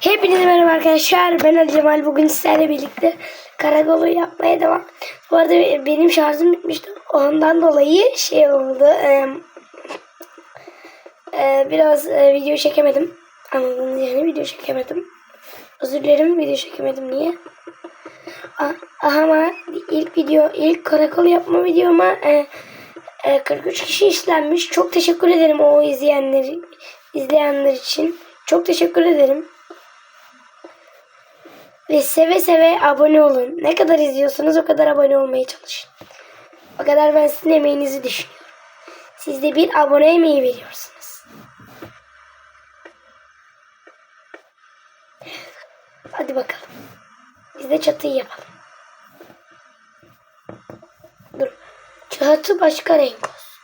Hepinize merhaba arkadaşlar. Ben Ali Cemal. Bugün sizlerle birlikte karakolu yapmaya devam. Bu arada benim şarjım bitmişti. Ondan dolayı şey oldu. e, e, biraz e, video çekemedim. Anladınız yani video çekemedim. Özür dilerim video çekemedim. Niye? A- ama ilk video, ilk karakol yapma videoma e, e, 43 kişi işlenmiş. Çok teşekkür ederim o izleyenler izleyenler için. Çok teşekkür ederim. Ve seve seve abone olun. Ne kadar izliyorsanız o kadar abone olmaya çalışın. O kadar ben sizin emeğinizi düşünüyorum. Siz de bir abone emeği veriyorsunuz. Hadi bakalım. Biz de çatıyı yapalım. Dur. Çatı başka renk olsun.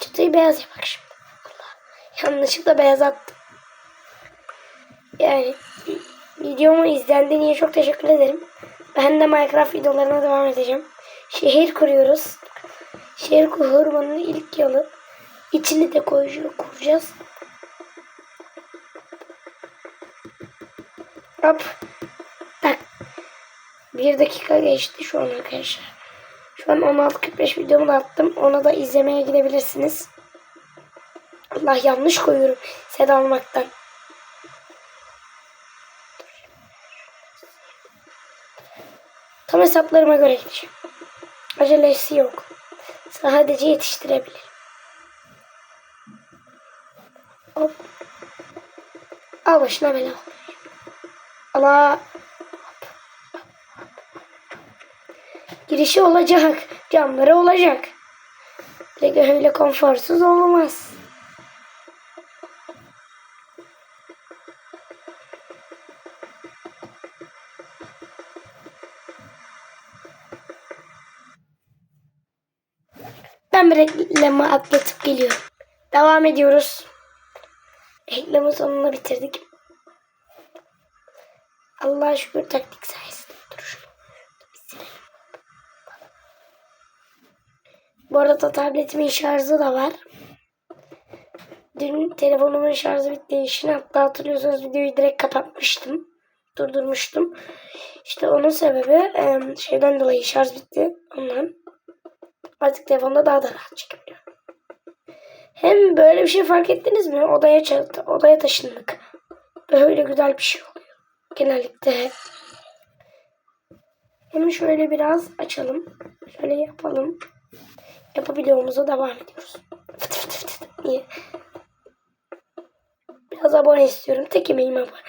Çatıyı beyaz yapak şimdi. Allah. Yanlışlıkla beyaz attım. Yani videomu izlendiğin için çok teşekkür ederim. Ben de Minecraft videolarına devam edeceğim. Şehir kuruyoruz. Şehir kurmanın ilk yolu. İçini de koyucu kuracağız. Hop. Tak. Bir dakika geçti şu an arkadaşlar. Şu an 16.45 videomu da attım. Ona da izlemeye gidebilirsiniz. Allah yanlış koyuyorum. Set almaktan. Hesaplarıma göre gideceğim. Acelesi yok. Sadece yetiştirebilirim. Hop. Al başına bela. Allah. Girişi olacak. Camları olacak. Direkt öyle konforsuz olmaz. Bir reklamı atlatıp geliyorum. Devam ediyoruz. Reklamın sonunu bitirdik. Allah'a şükür taktik sayesinde. Dur. Bu arada tabletimin şarjı da var. Dün telefonumun şarjı bittiği için hatta hatırlıyorsanız videoyu direkt kapatmıştım. Durdurmuştum. İşte onun sebebi şeyden dolayı şarj bitti. Ondan. Artık telefonda daha da rahat çekebiliyorum. Hem böyle bir şey fark ettiniz mi? Odaya odaya taşındık. Böyle güzel bir şey oluyor. Genellikle. Hem şöyle biraz açalım. Şöyle yapalım. Yapabiliyorumuza devam ediyoruz. Fıtı fıtı fıtı. Niye? Biraz abone istiyorum. Tek emeğim abone.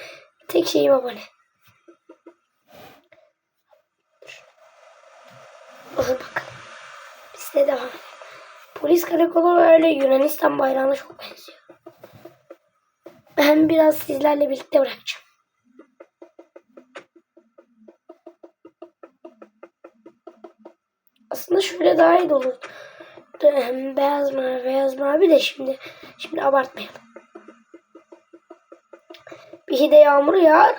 Tek şeyim abone. Bakın. Edelim. Polis karakolu öyle Yunanistan bayrağına çok benziyor. Ben biraz sizlerle birlikte bırakacağım. Aslında şöyle daha iyi olur. Beyaz mavi, beyaz mavi de şimdi şimdi abartmayalım. Bir de yağmur yağar.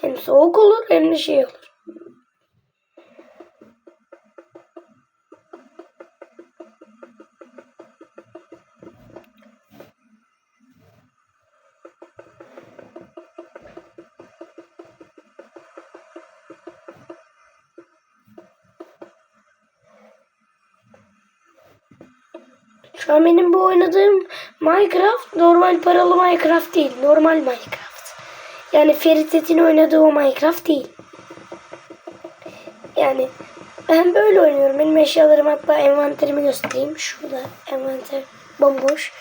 Hem soğuk olur hem de şey olur. Şu benim bu oynadığım Minecraft normal paralı Minecraft değil. Normal Minecraft. Yani Ferit'in oynadığı o Minecraft değil. Yani ben böyle oynuyorum. Benim eşyalarım hatta envanterimi göstereyim. Şurada envanter bomboş.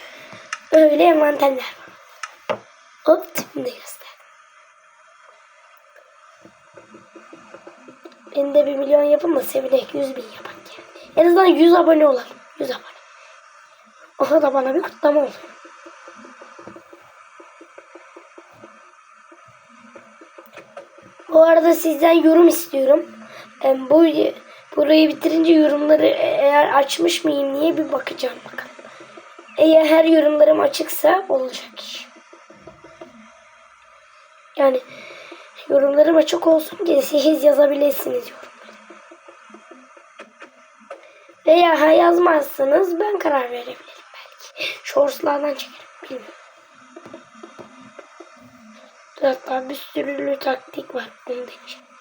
Öyle envanterler var. Hop tipini de göster. Beni de bir milyon yapın da sevinek 100 bin yapan yani. En azından 100 abone olalım. 100 abone. Oha da bana bir kutlama oldu. Bu arada sizden yorum istiyorum. Em, Bu burayı bitirince yorumları e- eğer açmış mıyım diye bir bakacağım bakalım. Eğer her yorumlarım açıksa olacak iş. Yani yorumlarım açık olsun ki siz yazabilirsiniz yorum. Veya yazmazsanız ben karar verebilirim. Shortslardan çekerim. Bilmiyorum. Hatta bir sürü taktik var. Onu deneyeceğim.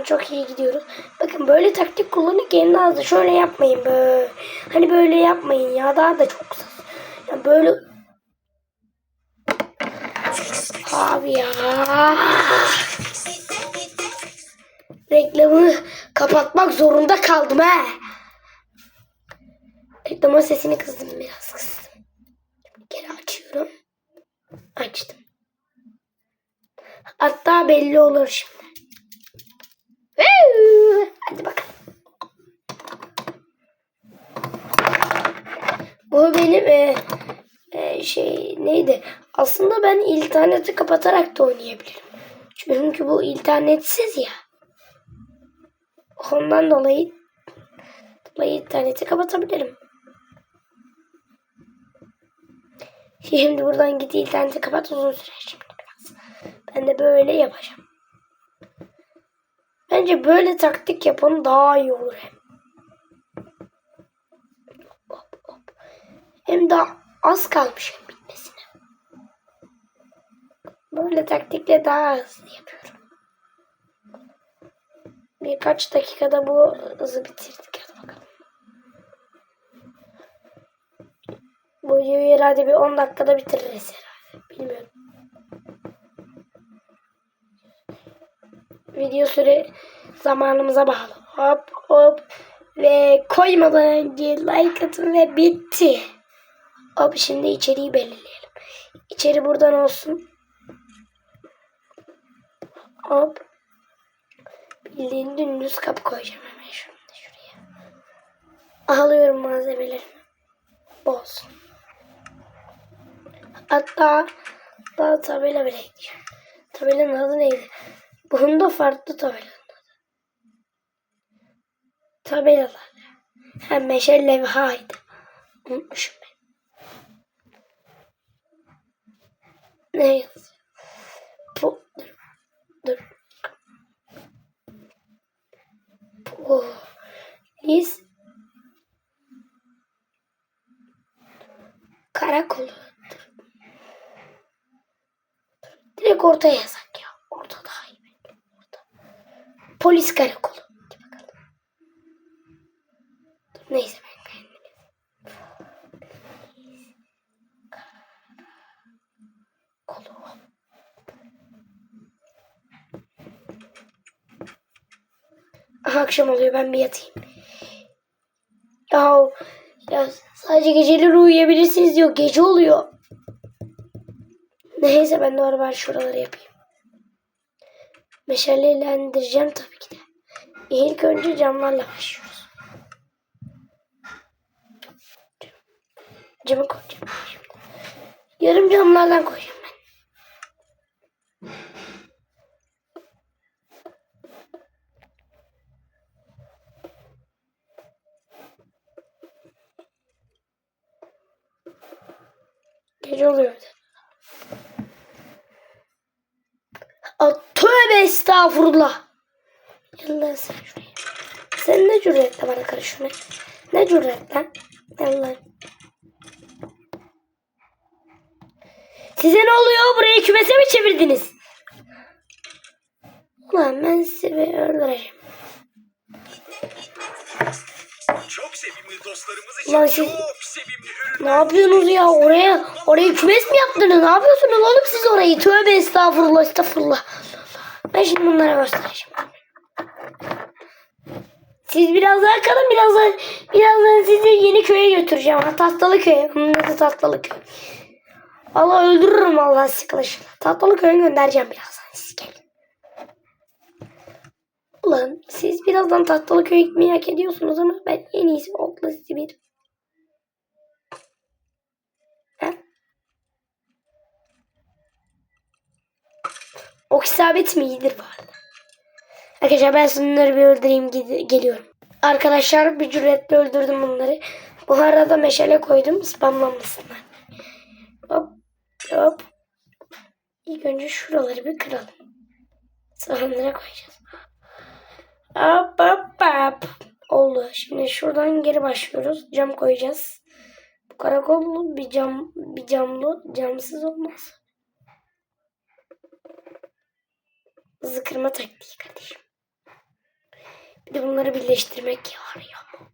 An çok iyi gidiyoruz. Bakın böyle taktik kullanırken da şöyle yapmayın böyle. Hani böyle yapmayın ya daha da çok kısa. Ya böyle Abi ya. Reklamı kapatmak zorunda kaldım ha. Reklamın sesini kızdım biraz kızdım. Geri açıyorum. Açtım. Hatta belli olur şimdi. Hadi bakalım. Bu benim e, e, şey neydi? Aslında ben interneti kapatarak da oynayabilirim. Çünkü bu internetsiz ya. Ondan dolayı dolayı interneti kapatabilirim. Şimdi buradan git interneti kapat uzun sürer şimdi biraz. Ben de böyle yapacağım. Bence böyle taktik yapın daha iyi olur hem. Hop, hop. Hem daha az kalmış hem bitmesine. Böyle taktikle daha hızlı yapıyorum. Birkaç dakikada bu hızı bitirdik. Hadi bakalım. Bu videoyu herhalde bir 10 dakikada bitiririz herhalde. Bilmiyorum. Video süre zamanımıza bağlı. Hop hop. Ve koymadan önce like atın ve bitti. Hop şimdi içeriği belirleyelim. İçeri buradan olsun. Hop. Bildiğin dümdüz kapı koyacağım hemen şunu şuraya. Alıyorum malzemelerimi. Bu olsun. Hatta daha tabela bile ekleyeceğim. Tabelanın adı neydi? Bunda farklı tabelanın adı. Tabelalar. Hem meşe levhaydı. Unutmuşum ben. Ne yazıyor? Bu. Dur. Dur. Polis karakolu. Direkt ortaya yazak ya. Orta daha iyi. Polis karakolu. Neyse ben kendim. Kolu. Aha, akşam oluyor ben bir yatayım. Ya, ya sadece geceleri uyuyabilirsiniz diyor. Gece oluyor. Neyse ben de var şuraları yapayım. Meşalelendireceğim tabii ki de. İlk önce camlarla başlıyoruz. Camı koyacağım şimdi. Yarım camlardan koyacağım ben. Gece oluyor. bir de. Aa, tövbe estağfurullah. Yallah sen şuraya. Sen ne cüretle bana karışıyorsun? Ne cüret lan? Allah. Size ne oluyor? Burayı kümese mi çevirdiniz? Ulan ben sizi bir öldüreceğim. Çok sevimli dostlarımız için Ulan siz- çok sevimli ürün. Ne yapıyorsunuz ya? Oraya orayı kümes mi yaptınız? Ne yapıyorsunuz oğlum siz orayı? Tövbe estağfurullah estağfurullah. Ben şimdi bunlara göstereceğim. Siz biraz daha kalın birazdan birazdan sizi yeni köye götüreceğim. Ha, Tatlılı köye. Adı Tatlılı köy. Allah öldürürüm Allah sıkılışını. Tatlılı köye göndereceğim birazdan. Siz gelin. Ulan siz birazdan Tatlılı köye gitmeyi hak ediyorsunuz ama ben en iyisi okla sizi bir Ok isabet mi iyidir arada? Arkadaşlar ben şunları bir öldüreyim geliyorum. Arkadaşlar bir cüretle öldürdüm bunları. Bu arada meşale koydum spamlanmasınlar. Hop hop. İlk önce şuraları bir kıralım. Sahanlara koyacağız. Hop hop hop. Oldu. Şimdi şuradan geri başlıyoruz. Cam koyacağız. Bu karakollu bir cam bir camlı camsız olmaz. Hızlı kırma taktiği kardeşim. Bir de bunları birleştirmek var ya.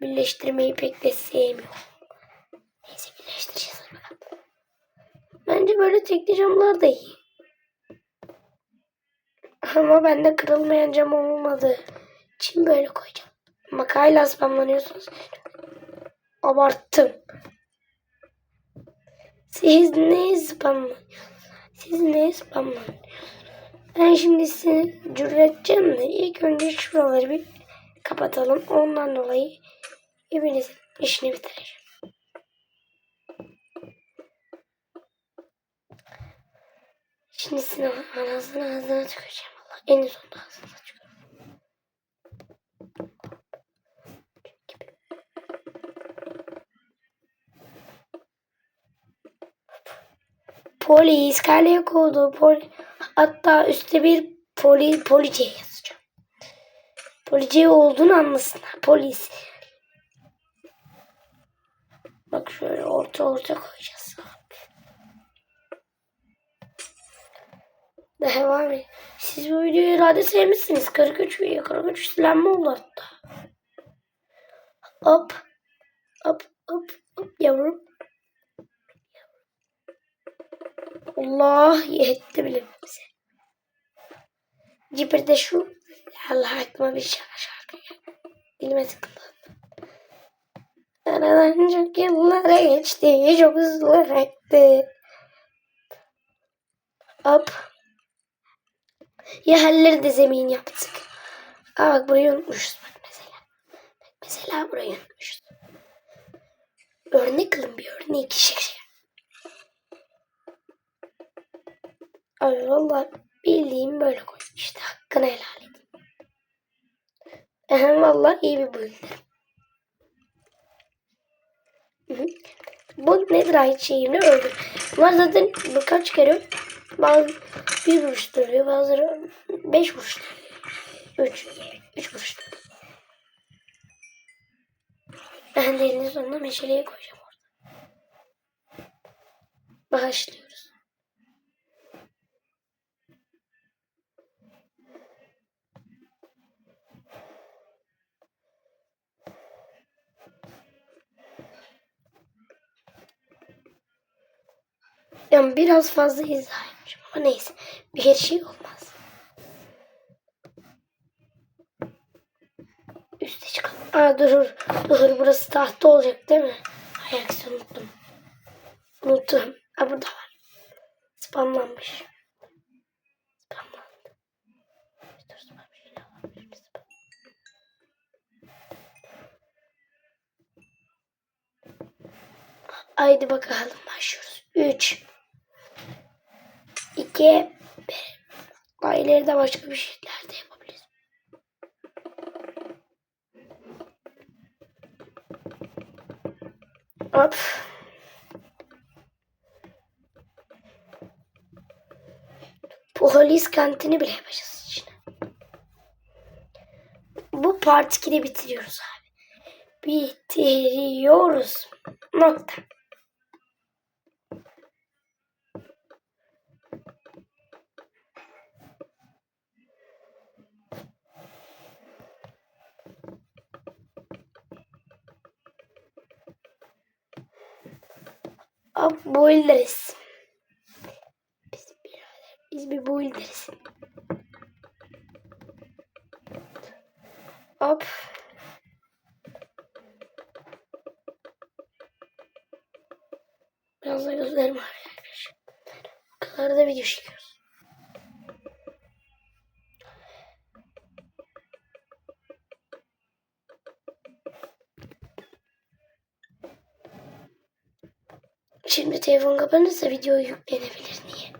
Birleştirmeyi pek de sevmiyorum. Neyse birleştireceğiz. Bence böyle tekli camlar da iyi. Ama bende kırılmayan cam olmadı. için böyle koyacağım. Bak hala spamlanıyorsunuz. Abarttım. Siz ne spamlanıyorsunuz? Siz ne spamlanıyorsunuz? Ben şimdi sizi cüreteceğim de ilk önce şuraları bir kapatalım. Ondan dolayı hepinizin işini bitireceğim. Şimdi sizin anasını ağzına tüküreceğim. Allah en sonunda ağzına tüküreceğim. Polis kaleye koydu. Poli, hatta üstte bir poli, police yazacağım. Police olduğunu anlasınlar. Polis. Bak şöyle orta orta koyacağız. Devam et. Siz bu videoyu herhalde sevmişsiniz. 43 video. 43 silenme oldu hatta. Hop. Hop hop hop yavrum. Allah yetti bile bize. Cibir de şu. Allah aklıma bir şarkı şarkı. Dilime tıkıldı. Aradan çok yıllar geçti. Çok hızlı gitti. Hop. Yerleri de zemin yaptık. Aa bak burayı unutmuşuz bak mesela. Bak mesela burayı unutmuşuz. Örnek kılın bir örnek şey. Abi valla bildiğim böyle koy. İşte hakkını helal et. Ehem valla iyi bir hı. Bu nedir ait şeyimle öldü. Bunlar zaten birkaç kere bazı bir vuruş duruyor bazıları beş vuruş duruyor. Üç. Üç vuruş. Ben de elinin sonuna meşaleyi koyacağım orada. Başlıyoruz. Yani biraz fazla etmişim ama neyse. Bir şey olmaz. Üste çıkalım. Aa dur dur burası tahta olacak değil mi? Hay aksi unuttum. Unuttum. Aa burada var. Spamlanmış. Spamlandı. Dur şey varmış. Bir spam. Haydi bakalım başlıyoruz. 3 2 1 Daha başka bir şeyler de yapabiliriz. Hop. Polis kantini bile yapacağız içine. Bu part 2'de bitiriyoruz abi. Bitiriyoruz. Nokta. Abi builderiz. Biz birader, biz bir builderiz. Hop. Biraz da gözlerim ağrıyor arkadaşlar. Bu kadar da video çekiyoruz. Telefon kapanırsa video yüklenebilir niye?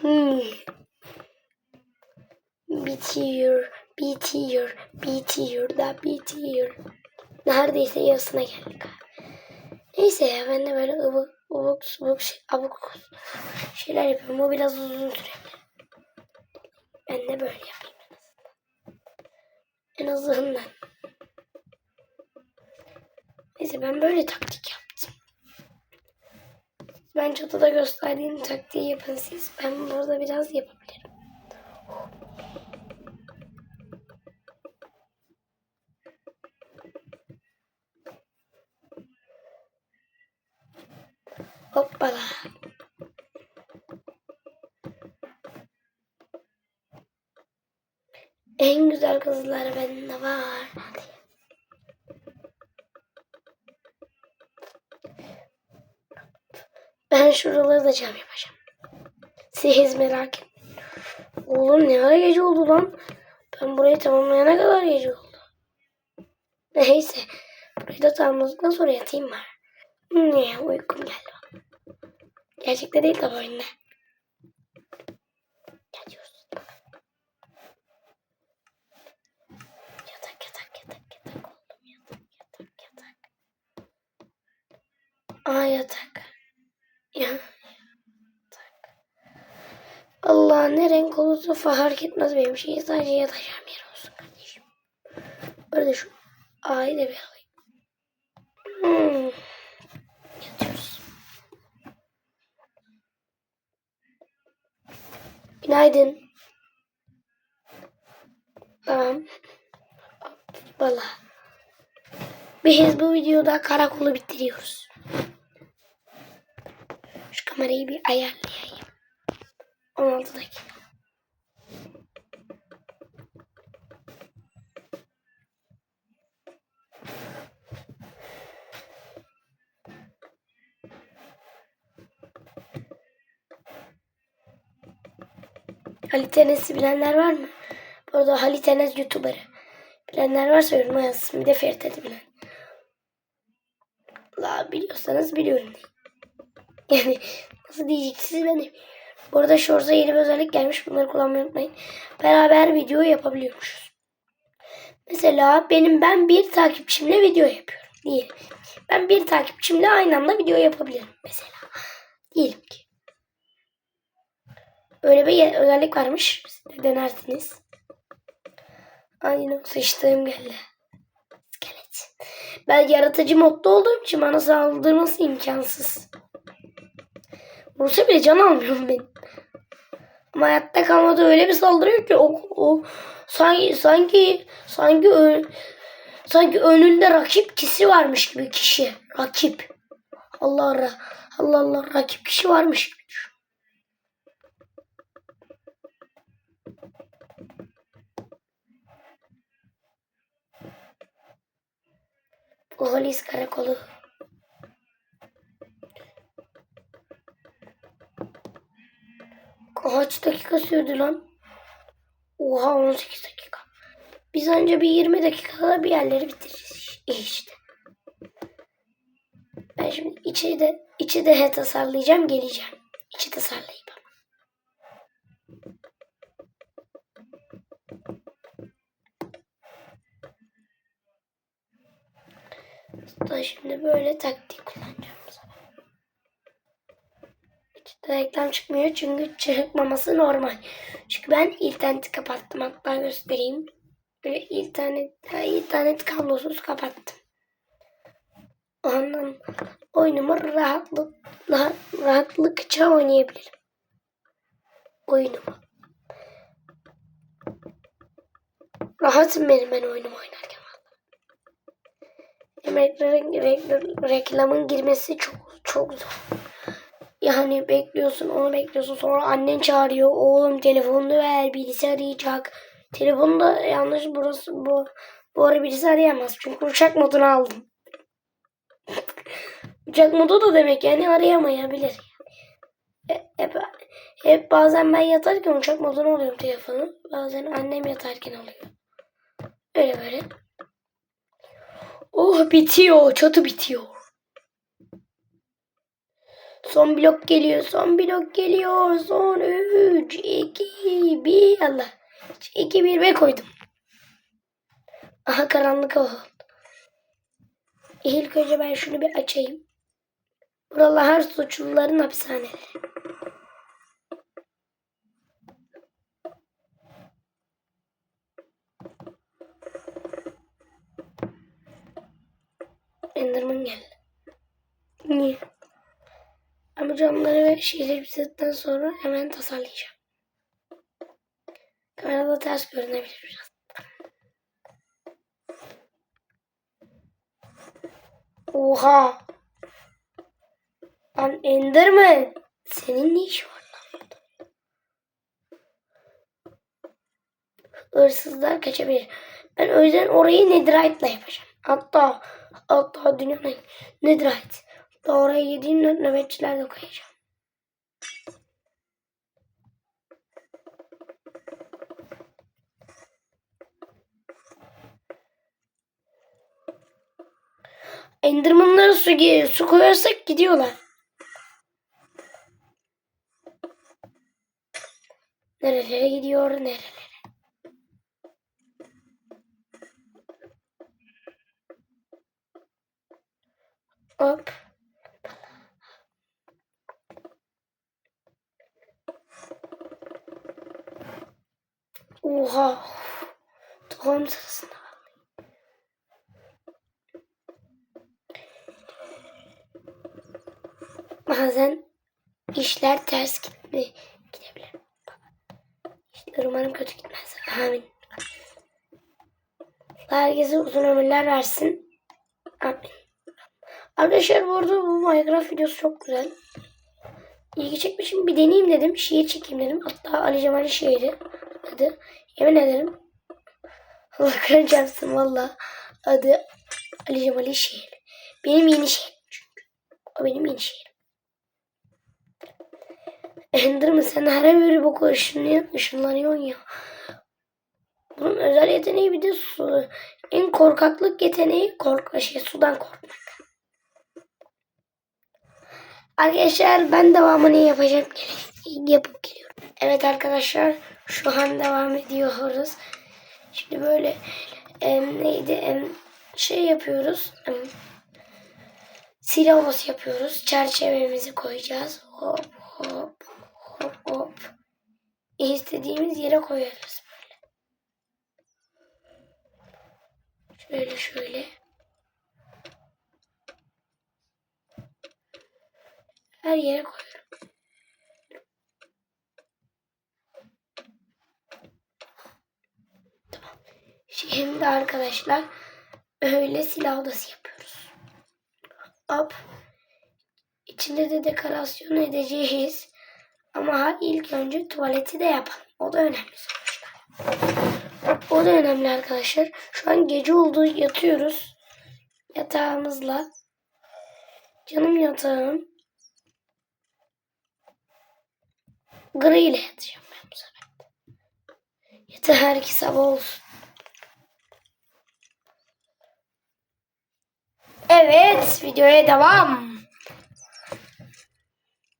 Hmm. Bitiyor. bitiyor. Bitiyor da bitiyor. Neredeyse yarısına geldik abi. Neyse ya ben de böyle ıvık ıvık subuk şey, abuk şeyler yapıyorum. O biraz uzun sürebilir. Ben de böyle yapayım en azından. En azından. Neyse ben böyle taktik yaptım. Ben çatıda gösterdiğim taktiği yapın siz. Ben burada biraz yapabilirim. Hoppala. En güzel kızlar bende var. Şuraları da cam yapacağım. Siz merak etmeyin. Oğlum ne ara gece oldu lan? Ben burayı tamamlayana kadar gece oldu. Neyse. Burayı da tamamladıktan sonra yatayım var. Ne uykum geldi. Gerçekte değil tabi oyunda. Yatıyoruz. Yatak yatak yatak yatak oldum yatak yatak yatak. Aa yatak. Allah ne renk olursa fark etmez benim şey sadece yatacağım yer olsun kardeşim. Böyle şu A'yı da bir alayım. Hmm. Yatıyoruz. Günaydın. Tamam. Valla. Biz bu videoda karakolu bitiriyoruz. Kamerayı bir ayarlayayım. 16 dakika. Halit Enes'i bilenler var mı? Bu arada Halit Enes YouTuber'ı. Bilenler varsa yoruma yazsın. Bir de Ferit bilen. La biliyorsanız biliyorum. Yani nasıl diyeceksiniz ben de. Bu arada Shorts'a yeni bir özellik gelmiş. Bunları kullanmayı unutmayın. Beraber video yapabiliyormuşuz. Mesela benim ben bir takipçimle video yapıyorum. Diyelim. Ben bir takipçimle aynı anda video yapabilirim. Mesela. Diyelim ki. Böyle bir özellik varmış. Siz de denersiniz. Aynen sıçtığım geldi. İskelet. Ben yaratıcı modda olduğum için bana saldırması imkansız. Vursa bile can almıyorum benim. Ama hayatta kalmada öyle bir saldırıyor ki o, o sanki sanki sanki ö, sanki önünde rakip kişi varmış gibi kişi. Rakip. Allah Allah. Allah Allah rakip kişi varmış gibi. Polis karakolu. Kaç dakika sürdü lan? Oha 18 dakika. Biz önce bir 20 dakikada bir yerleri bitiririz işte. Ben şimdi içi de içi de he tasarlayacağım geleceğim. İçi tasarlayıp. Da şimdi böyle taktik kullanacağım bu sefer. İçinde reklam çıkmıyor çünkü çıkmaması normal. Çünkü ben interneti kapattım. Hatta göstereyim. Böyle internet, internet kablosuz kapattım. Ondan oyunumu rahatlık, rahat, rahatlıkça oynayabilirim. Oyunumu. Rahatım benim ben oyunumu oynarken. Reklamın girmesi çok çok zor. Yani bekliyorsun onu bekliyorsun sonra annen çağırıyor oğlum telefonunu ver birisi arayacak. Telefonu da yanlış burası bu bu ara birisi arayamaz çünkü uçak modunu aldım. uçak modu da demek yani arayamayabilir. E, Hep, hep bazen ben yatarken uçak modunu alıyorum telefonu. Bazen annem yatarken alıyor. Öyle böyle. Oh bitiyor. Çatı bitiyor. Son blok geliyor. Son blok geliyor. Son 3, 2, 1. Allah. 2, 1 ve koydum. Aha karanlık oldu. İlk önce ben şunu bir açayım. Buralar her suçluların hapishaneleri. Enderman geldi. Niye? Ama camları ve şeyleri bitirdikten sonra hemen tasarlayacağım. Kamerada ters görünebilir biraz. Oha! Lan Enderman! Senin ne işin var lan burada? Hırsızlar kaçabilir. Ben o yüzden orayı Netherite'la yapacağım. Hatta hatta dünyanın Netherite. Hatta oraya yediğim nö- nöbetçiler de koyacağım. Enderman'lara su, su koyarsak gidiyorlar. Nerelere gidiyor nerelere. Hop. Oha. Doğum sırasında. Bazen işler ters gitme, gidebilir. İşler umarım kötü gitmez. Amin. Herkese uzun ömürler versin. Amin. Arkadaşlar bu arada bu Minecraft videosu çok güzel. İlgi çekmişim. Bir deneyeyim dedim. Şiir çekeyim dedim. Hatta Ali Cemal'i şiiri. Adı. Yemin ederim. Allah kıracaksın valla. Adı Ali Cemal'in şiiri. Benim yeni şiirim çünkü. O benim yeni şiirim. Enderman sen her bir boku ışınlıyor, ışınlanıyorsun ya. Bunun özel yeteneği bir de su. En korkaklık yeteneği kork şey, sudan korkmak. Arkadaşlar ben devamını yapacağım. Yapıp geliyorum. Evet arkadaşlar şu an devam ediyoruz. Şimdi böyle em, neydi em, şey yapıyoruz. Em, silah yapıyoruz. Çerçevemizi koyacağız. Hop hop hop hop. İstediğimiz yere koyarız böyle. Şöyle şöyle. Her yere koyuyorum. Şimdi arkadaşlar öyle silah odası yapıyoruz. Hop. İçinde de dekorasyon edeceğiz. Ama ilk önce tuvaleti de yapalım. O da önemli sonuçta. O da önemli arkadaşlar. Şu an gece oldu yatıyoruz. Yatağımızla. Canım yatağım. Gri ile yatacağım ben bu sefer. Yeter iki sabah olsun. Evet, videoya devam.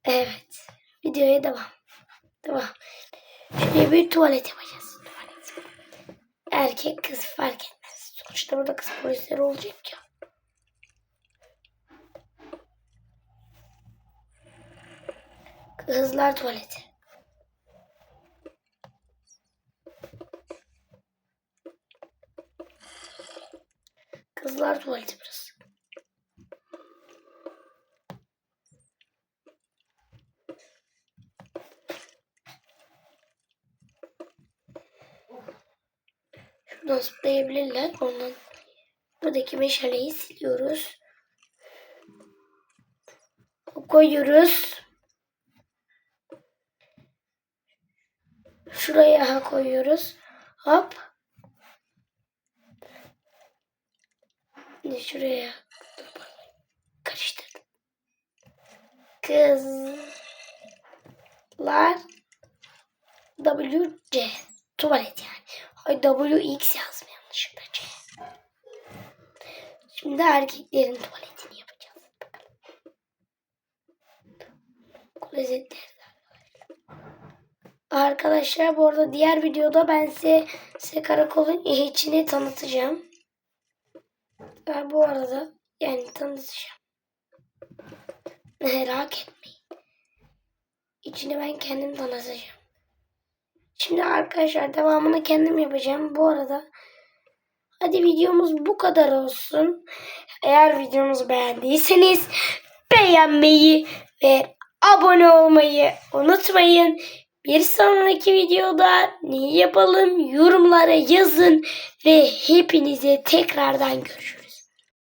Evet, videoya devam. Devam. Şuraya bir tuvalet yapacağız. Tuvalet. Erkek kız fark etmez. Sonuçta burada kız polisleri olacak ya. Kızlar tuvaleti. Kızlar tuvaleti burası. Şuradan zıplayabilirler. Ondan buradaki meşaleyi siliyoruz. Koyuyoruz. Şuraya koyuyoruz. Hop. Şimdi şuraya karıştırdım. Kızlar WC tuvalet yani. Ay WX yazdım yanlışlıkla C. Şimdi erkeklerin tuvaletini yapacağız. Klozetleri Arkadaşlar bu arada diğer videoda ben size, size karakolun içini tanıtacağım. Ben bu arada yani tanıtacağım. Merak etmeyin. İçini ben kendim tanıtacağım. Şimdi arkadaşlar devamını kendim yapacağım. Bu arada hadi videomuz bu kadar olsun. Eğer videomuzu beğendiyseniz beğenmeyi ve abone olmayı unutmayın. Bir sonraki videoda ne yapalım yorumlara yazın ve hepinize tekrardan görüşürüz.